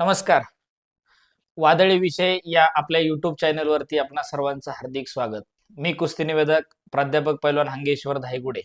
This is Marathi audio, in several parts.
नमस्कार. वादळी विषय या आपल्या युट्यूब चॅनलवरती आपणा सर्वांचं हार्दिक स्वागत. मी कुस्ती निवेदक प्राध्यापक पैलवान हंगेश्वर धायगुडे.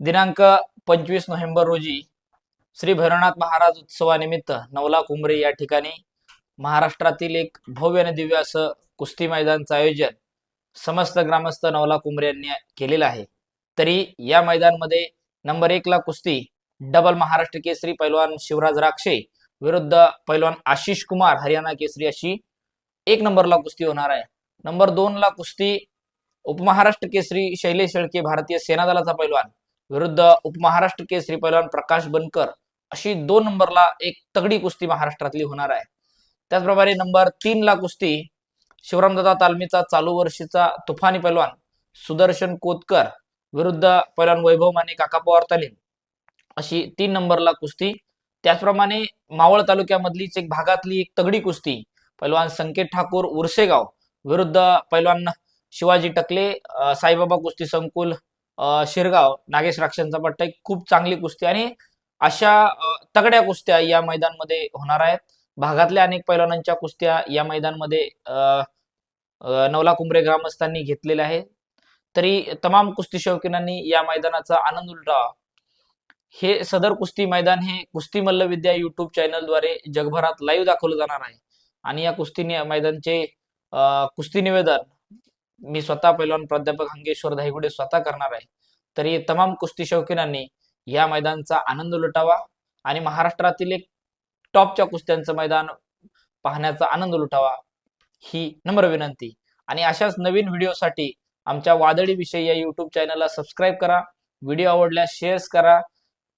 दिनांक पंचवीस नोव्हेंबर रोजी श्री भैरवनाथ महाराज उत्सवानिमित्त नवला कुंभरे या ठिकाणी महाराष्ट्रातील एक भव्य आणि दिव्य असं कुस्ती मैदानचं आयोजन समस्त ग्रामस्थ नवला कुंभरे यांनी केलेलं आहे. तरी या मैदानमध्ये नंबर एकला कुस्ती डबल महाराष्ट्र केसरी पैलवान शिवराज राक्षे विरुद्ध पैलवान आशिष कुमार हरियाणा केसरी अशी एक नंबरला कुस्ती होणार आहे. नंबर दोन ला कुस्ती उपमहाराष्ट्र केसरी शैलेश शेळके भारतीय सेना दलाचा पैलवान. विरुद्ध उपमहाराष्ट्र केसरी पैलवान प्रकाश बनकर अशी दोन नंबरला एक तगडी कुस्ती महाराष्ट्रातली होणार आहे. त्याचप्रमाणे नंबर तीन ला कुस्ती शिवरामदादा तालमीचा चालू वर्षीचा तुफानी पैलवान सुदर्शन कोतकर विरुद्ध पैलवान वैभव माने काका पवार तालीम अशी तीन नंबरला कुस्ती त्याचप्रमाणे मावळ तालुक्यामधलीच एक भागातली एक तगडी कुस्ती पैलवान संकेत ठाकूर उर्सेगाव विरुद्ध पैलवान शिवाजी टकले साईबाबा कुस्ती संकुल शिरगाव नागेश राक्षांचा पट्टा. एक खूप चांगली कुस्ती आणि अशा तगड्या कुस्त्या या मैदानमध्ये होणार आहेत. भागातल्या अनेक पैलवानांच्या कुस्त्या या मैदानमध्ये अं, नवला कुंभरे ग्रामस्थांनी घेतलेल्या आहेत. तरी तमाम कुस्ती शौकीनांनी या मैदानाचा आनंद उलटावा. हे सदर कुस्ती मैदान हे कुस्ती मल्लविद्या युट्यूब चॅनलद्वारे जगभरात लाईव्ह दाखवलं जाणार आहे. आणि या कुस्ती मैदानचे कुस्ती निवेदन मी स्वतः पैलवान प्राध्यापक हंगेश्वर धायगुडे स्वतः करणार आहे. तरी तमाम कुस्ती शौकीनांनी या मैदानचा आनंद लुटावा आणि महाराष्ट्रातील एक टॉपच्या कुस्त्यांचं मैदान पाहण्याचा आनंद लुटावा ही नम्र विनंती. आणि अशाच नवीन व्हिडिओसाठी आमच्या वादळी विषय या युट्यूब चॅनलला सबस्क्राईब करा. व्हिडिओ आवडल्यास शेअर्स करा.